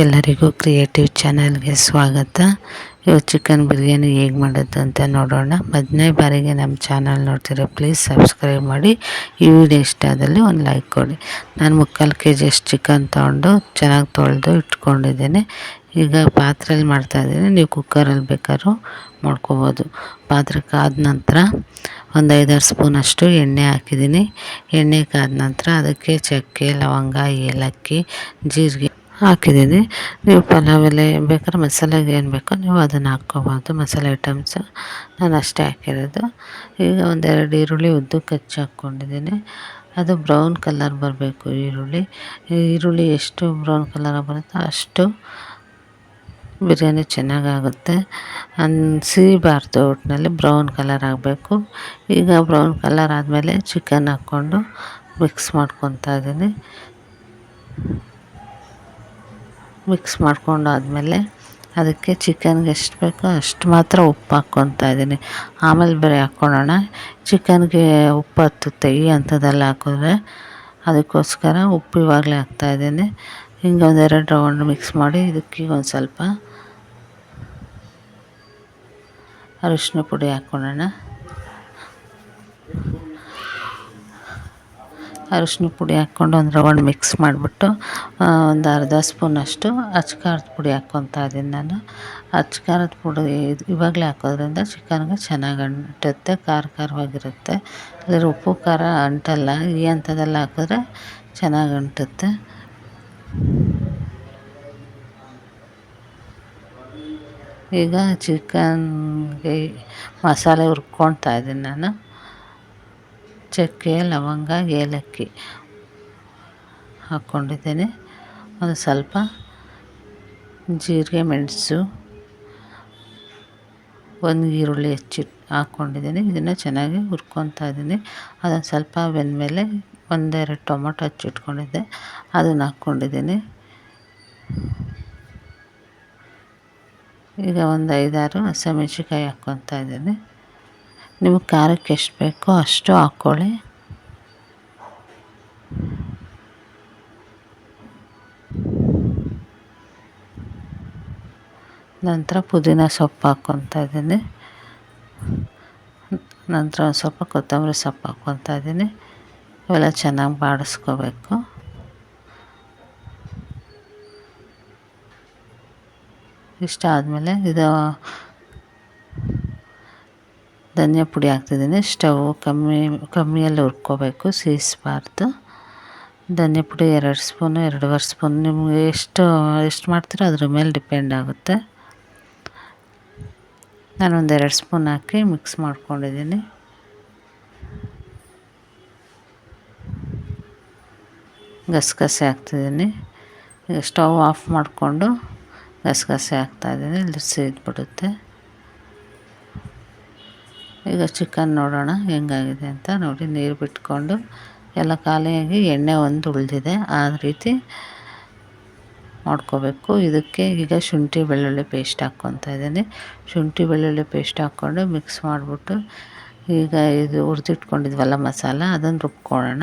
ಎಲ್ಲರಿಗೂ ಕ್ರಿಯೇಟಿವ್ ಚಾನಲ್ಗೆ ಸ್ವಾಗತ. ಇವು ಚಿಕನ್ ಬಿರಿಯಾನಿ ಹೇಗೆ ಮಾಡೋದು ಅಂತ ನೋಡೋಣ. ಮೊದಲನೇ ಬಾರಿಗೆ ನಮ್ಮ ಚಾನಲ್ ನೋಡ್ತೀರಾ ಪ್ಲೀಸ್ ಸಬ್ಸ್ಕ್ರೈಬ್ ಮಾಡಿ. ಈ ವಿಡಿಯೋ ಇಷ್ಟ ಆದಲ್ಲಿ ಒಂದು ಲೈಕ್ ಕೊಡಿ. ನಾನು ಮುಕ್ಕಾಲು ಕೆ ಜಿ ಅಷ್ಟು ಚಿಕನ್ ತೊಗೊಂಡು ಚೆನ್ನಾಗಿ ತೊಳೆದು ಇಟ್ಕೊಂಡಿದ್ದೇನೆ. ಈಗ ಪಾತ್ರೆಯಲ್ಲಿ ಮಾಡ್ತಾಯಿದ್ದೀನಿ ನೀವು ಕುಕ್ಕರಲ್ಲಿ ಬೇಕಾದ್ರೂ ಮಾಡ್ಕೋಬೋದು. ಪಾತ್ರೆ ಕಾದ ನಂತರ ಒಂದು ಐದಾರು ಸ್ಪೂನಷ್ಟು ಎಣ್ಣೆ ಹಾಕಿದ್ದೀನಿ. ಎಣ್ಣೆ ಕಾದ ನಂತರ ಅದಕ್ಕೆ ಚಕ್ಕೆ, ಲವಂಗ, ಏಲಕ್ಕಿ, ಜೀರಿಗೆ ಹಾಕಿದ್ದೀನಿ. ನೀವು ಪಲಾವ್ ಎಲೆ ಬೇಕಾದ್ರೆ ಮಸಾಲೆಗೆ ಏನು ಬೇಕೋ ನೀವು ಅದನ್ನು ಹಾಕ್ಕೋಬೋದು, ಮಸಾಲೆ ಐಟಮ್ಸು ನಾನು ಅಷ್ಟೇ ಹಾಕಿರೋದು. ಈಗ ಒಂದೆರಡು ಈರುಳ್ಳಿ ಉದ್ದು ಹಚ್ಚಿ ಹಾಕ್ಕೊಂಡಿದ್ದೀನಿ. ಅದು ಬ್ರೌನ್ ಕಲರ್ ಬರಬೇಕು ಈರುಳ್ಳಿ. ಈರುಳ್ಳಿ ಎಷ್ಟು ಬ್ರೌನ್ ಕಲರ್ ಬರುತ್ತೋ ಅಷ್ಟು ಬಿರಿಯಾನಿ ಚೆನ್ನಾಗಾಗುತ್ತೆ. ಸಿಹಿಬಾರ್ದು ಒಟ್ಟಿನಲ್ಲಿ ಬ್ರೌನ್ ಕಲರ್ ಆಗಬೇಕು. ಈಗ ಬ್ರೌನ್ ಕಲರ್ ಆದಮೇಲೆ ಚಿಕನ್ ಹಾಕ್ಕೊಂಡು ಮಿಕ್ಸ್ ಮಾಡ್ಕೊತಾ ಇದ್ದೀನಿ. ಮಿಕ್ಸ್ ಮಾಡ್ಕೊಂಡಾದ್ಮೇಲೆ ಅದಕ್ಕೆ ಚಿಕನ್ಗೆ ಎಷ್ಟು ಬೇಕೋ ಅಷ್ಟು ಮಾತ್ರ ಉಪ್ಪು ಹಾಕ್ಕೊತಾ ಇದ್ದೀನಿ. ಆಮೇಲೆ ಬೇರೆ ಹಾಕ್ಕೊಳ್ಳೋಣ. ಚಿಕನ್ಗೆ ಉಪ್ಪು ಹತ್ತುತ್ತೆ ಈ ಅಂಥದ್ದೆಲ್ಲ ಹಾಕಿದ್ರೆ ಅದಕ್ಕೋಸ್ಕರ ಉಪ್ಪು ಇವಾಗಲೇ ಹಾಕ್ತಾಯಿದ್ದೀನಿ ಹಿಂಗೆ ಎರಡು ರೌಂಡ್ ಮಿಕ್ಸ್ ಮಾಡಿ ಇದಕ್ಕೆ ಒಂದು ಸ್ವಲ್ಪ ಅರಿಶಿನ ಪುಡಿ ಹಾಕ್ಕೊಳ್ಳೋಣ. ಅರಿಶಿನ ಪುಡಿ ಹಾಕ್ಕೊಂಡು ಒಂದು ರೌಂಡ್ ಮಿಕ್ಸ್ ಮಾಡಿಬಿಟ್ಟು ಒಂದು ಅರ್ಧ ಸ್ಪೂನಷ್ಟು ಅಚ್ಕಾರದ ಪುಡಿ ಹಾಕ್ಕೊತಾ ಇದ್ದೀನಿ ನಾನು. ಅಚ್ಕಾರದ ಪುಡಿ ಇವಾಗಲೇ ಹಾಕೋದ್ರಿಂದ ಚಿಕನ್ಗೆ ಚೆನ್ನಾಗಿ ಅಂಟುತ್ತೆ, ಖಾರ ಖಾರವಾಗಿರುತ್ತೆ. ಅದರ ಉಪ್ಪು, ಖಾರ ಅಂಟಲ್ಲ, ಈ ಅಂಥದ್ದೆಲ್ಲ ಹಾಕಿದ್ರೆ ಚೆನ್ನಾಗಿ ಅಂಟುತ್ತೆ. ಈಗ ಚಿಕನ್ಗೆ ಮಸಾಲೆ ಹುರ್ಕೊಳ್ತಾ ಇದ್ದೀನಿ ನಾನು. ಚಕ್ಕೆ, ಲವಂಗ, ಏಲಕ್ಕಿ ಹಾಕ್ಕೊಂಡಿದ್ದೇನೆ. ಒಂದು ಸ್ವಲ್ಪ ಜೀರಿಗೆ, ಮೆಣಸು, ಒಂದು ಈರುಳ್ಳಿ ಹೆಚ್ಚಿಟ್ಟು ಹಾಕ್ಕೊಂಡಿದ್ದೀನಿ. ಇದನ್ನು ಚೆನ್ನಾಗಿ ಹುರ್ಕೊತಾ ಇದ್ದೀನಿ. ಅದನ್ನು ಸ್ವಲ್ಪ ಬೆಂದಮೇಲೆ ಒಂದೆರಡು ಟೊಮೊಟೊ ಹಚ್ಚಿಟ್ಕೊಂಡಿದ್ದೆ. ಅದನ್ನು ಹಾಕ್ಕೊಂಡಿದ್ದೀನಿ. ಈಗ ಒಂದು ಐದಾರು ಹಸಿಮೆಣ್ಸಿಕಾಯಿ ಹಾಕ್ಕೊತಾ ಇದ್ದೀನಿ. ನಿಮಗೆ ಖಾರಕ್ಕೆ ಎಷ್ಟು ಬೇಕೋ ಅಷ್ಟು ಹಾಕ್ಕೊಳ್ಳಿ. ನಂತರ ಪುದೀನ ಸೊಪ್ಪು ಹಾಕ್ಕೊತಾ ಇದ್ದೀನಿ. ನಂತರ ಒಂದು ಸ್ವಲ್ಪ ಕೊತ್ತಂಬರಿ ಸೊಪ್ಪು ಹಾಕ್ಕೊತಾ ಇದ್ದೀನಿ. ಇವೆಲ್ಲ ಚೆನ್ನಾಗಿ ಬಾಡಿಸ್ಕೋಬೇಕು. ಇಷ್ಟ ಆದಮೇಲೆ ಇದು ಧನಿಯಾ ಪುಡಿ ಹಾಕ್ತಿದ್ದೀನಿ. ಸ್ಟವ್ ಕಮ್ಮಿ, ಕಮ್ಮಿಯಲ್ಲಿ ಹುರ್ಕೋಬೇಕು. ಸೀಸ್ಬಾರ್ದು. ಧನಿಯಾ ಪುಡಿ ಎರಡು ಸ್ಪೂನು, ಎರಡೂವರೆ ಸ್ಪೂನ್. ನಿಮಗೆ ಎಷ್ಟು ಎಷ್ಟು ಮಾಡ್ತೀರೋ ಅದ್ರ ಮೇಲೆ ಡಿಪೆಂಡ್ ಆಗುತ್ತೆ. ನಾನು ಒಂದು ಎರಡು ಸ್ಪೂನ್ ಹಾಕಿ ಮಿಕ್ಸ್ ಮಾಡ್ಕೊಂಡಿದ್ದೀನಿ. ಗಸಗಸೆ ಹಾಕ್ತಿದ್ದೀನಿ. ಈಗ ಸ್ಟವ್ ಆಫ್ ಮಾಡಿಕೊಂಡು ಗಸಗಸೆ ಹಾಕ್ತಾಯಿದ್ದೀನಿ ಇಲ್ಲಿ ಸೇದ್ಬಿಡುತ್ತೆ. ಈಗ ಚಿಕನ್ ನೋಡೋಣ ಹೆಂಗಾಗಿದೆ ಅಂತ ನೋಡಿ ನೀರು ಬಿಟ್ಕೊಂಡು ಎಲ್ಲ ಖಾಲಿಯಾಗಿ ಎಣ್ಣೆ ಒಂದು ಉಳಿದಿದೆ. ಆ ರೀತಿ ಮಾಡ್ಕೋಬೇಕು. ಇದಕ್ಕೆ ಈಗ ಶುಂಠಿ ಬೆಳ್ಳುಳ್ಳಿ ಪೇಸ್ಟ್ ಹಾಕ್ಕೊತಾ ಇದ್ದೀನಿ. ಶುಂಠಿ ಬೆಳ್ಳುಳ್ಳಿ ಪೇಸ್ಟ್ ಹಾಕ್ಕೊಂಡು ಮಿಕ್ಸ್ ಮಾಡಿಬಿಟ್ಟು ಈಗ ಇದು ಹುರಿದಿಟ್ಕೊಂಡಿದ್ವಲ್ಲ ಮಸಾಲ, ಅದನ್ನು ರುಬ್ಕೊಳ್ಳೋಣ.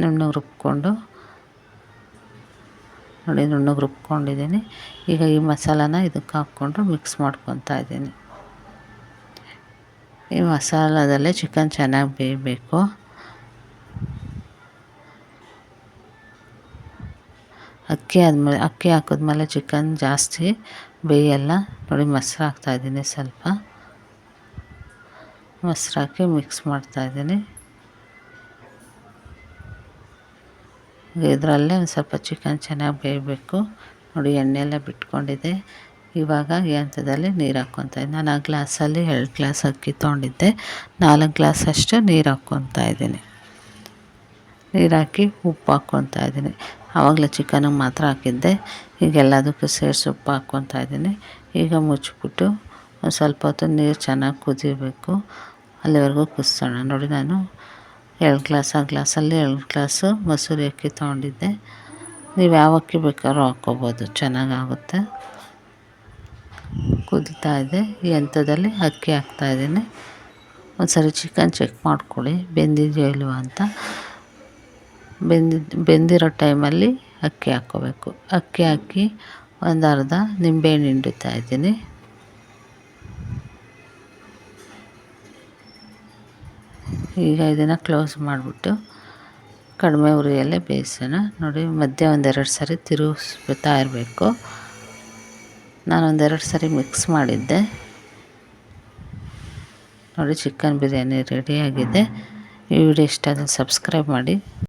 ನುಣ್ಣಗೆ ರುಬ್ಕೊಂಡು ನೋಡಿ, ನುಣ್ಣಗೆ ರುಬ್ಕೊಂಡಿದ್ದೀನಿ. ಈಗ ಈ ಮಸಾಲಾನ ಇದಕ್ಕೆ ಹಾಕ್ಕೊಂಡು ಮಿಕ್ಸ್ ಮಾಡ್ಕೊತಾ ಇದ್ದೀನಿ. ಈ ಮಸಾಲದಲ್ಲೇ ಚಿಕನ್ ಚೆನ್ನಾಗಿ ಬೇಯಬೇಕು. ಅಕ್ಕಿ ಆದಮೇಲೆ, ಅಕ್ಕಿ ಹಾಕಿದ್ಮೇಲೆ ಚಿಕನ್ ಜಾಸ್ತಿ ಬೇಯಲ್ಲ. ನೋಡಿ, ಮೊಸರು ಹಾಕ್ತಾಯಿದ್ದೀನಿ ಸ್ವಲ್ಪ. ಮೊಸರು ಹಾಕಿ ಮಿಕ್ಸ್ ಮಾಡ್ತಾಯಿದ್ದೀನಿ ಇದರಲ್ಲೇ ಒಂದು ಸ್ವಲ್ಪ ಚಿಕನ್ ಚೆನ್ನಾಗಿ ಬೇಯಬೇಕು. ನೋಡಿ ಎಣ್ಣೆ ಎಲ್ಲ ಬಿಟ್ಕೊಂಡಿದೆ ಇವಾಗ ಈ ಹಂತದಲ್ಲಿ ನೀರು ಹಾಕ್ಕೊತಾ ನಾನು ಆ ಗ್ಲಾಸಲ್ಲಿ ಎರಡು ಗ್ಲಾಸ್ ಅಕ್ಕಿ ತೊಗೊಂಡಿದ್ದೆ. ನಾಲ್ಕು ಗ್ಲಾಸಷ್ಟು ನೀರು ಹಾಕ್ಕೊತಾ ಇದ್ದೀನಿ. ನೀರು ಹಾಕಿ ಉಪ್ಪು ಹಾಕ್ಕೊತಾ ಇದ್ದೀನಿ. ಆವಾಗಲೇ ಚಿಕನಿಗೆ ಮಾತ್ರ ಹಾಕಿದ್ದೆ. ಈಗ ಎಲ್ಲದಕ್ಕೂ ಸೇರಿಸಿ ಉಪ್ಪು ಹಾಕ್ಕೊತಾ ಇದ್ದೀನಿ. ಈಗ ಮುಚ್ಚಿಬಿಟ್ಟು ಒಂದು ಸ್ವಲ್ಪ ಹೊತ್ತು ನೀರು ಚೆನ್ನಾಗಿ ಕುದಿಬೇಕು. ಅಲ್ಲಿವರೆಗೂ ಕುದಿಸೋಣ. ನೋಡಿ, ನಾನು ಎರಡು ಗ್ಲಾಸ್ ಆ ಗ್ಲಾಸಲ್ಲಿ ಎರಡು ಗ್ಲಾಸು ಮೊಸರು ಅಕ್ಕಿ ತೊಗೊಂಡಿದ್ದೆ. ನೀವು ಯಾವ ಅಕ್ಕಿ ಬೇಕಾದ್ರೂ ಹಾಕ್ಕೋಬೋದು, ಚೆನ್ನಾಗಾಗುತ್ತೆ. ಕುದಿತಾ ಇದೆ. ಈ ಹಂತದಲ್ಲಿ ಅಕ್ಕಿ ಹಾಕ್ತಾಯಿದ್ದೀನಿ ಒಂದು ಸರಿ ಚಿಕನ್ ಚೆಕ್ ಮಾಡ್ಕೊಳ್ಳಿ ಬೆಂದಿದೆಯೋ ಇಲ್ವ ಅಂತ. ಬೆಂದಿದ್ದು ಬೆಂದಿರೋ ಟೈಮಲ್ಲಿ ಅಕ್ಕಿ ಹಾಕ್ಕೋಬೇಕು. ಅಕ್ಕಿ ಹಾಕಿ ಒಂದು ಅರ್ಧ ನಿಂಬೆಹಣ್ಣು ಹಿಂಡುತ್ತಾ ಇದ್ದೀನಿ. ಈಗ ಇದನ್ನು ಕ್ಲೋಸ್ ಮಾಡಿಬಿಟ್ಟು ಕಡಿಮೆ ಉರಿಯಲ್ಲೇ ಬೇಯಿಸೋಣ. ನೋಡಿ, ಮಧ್ಯೆ ಒಂದೆರಡು ಸರಿ ತಿರುಗಿಸ್ಬಿಡ್ತಾ ಇರಬೇಕು. ನಾನು ಒಂದೆರಡು ಸಾರಿ ಮಿಕ್ಸ್ ಮಾಡಿದ್ದೆ. ನೋಡಿ ಚಿಕನ್ ಬಿರಿಯಾನಿ ರೆಡಿಯಾಗಿದೆ ಈ ವಿಡಿಯೋ ಇಷ್ಟ ಆದರೆ ಸಬ್ಸ್ಕ್ರೈಬ್ ಮಾಡಿ.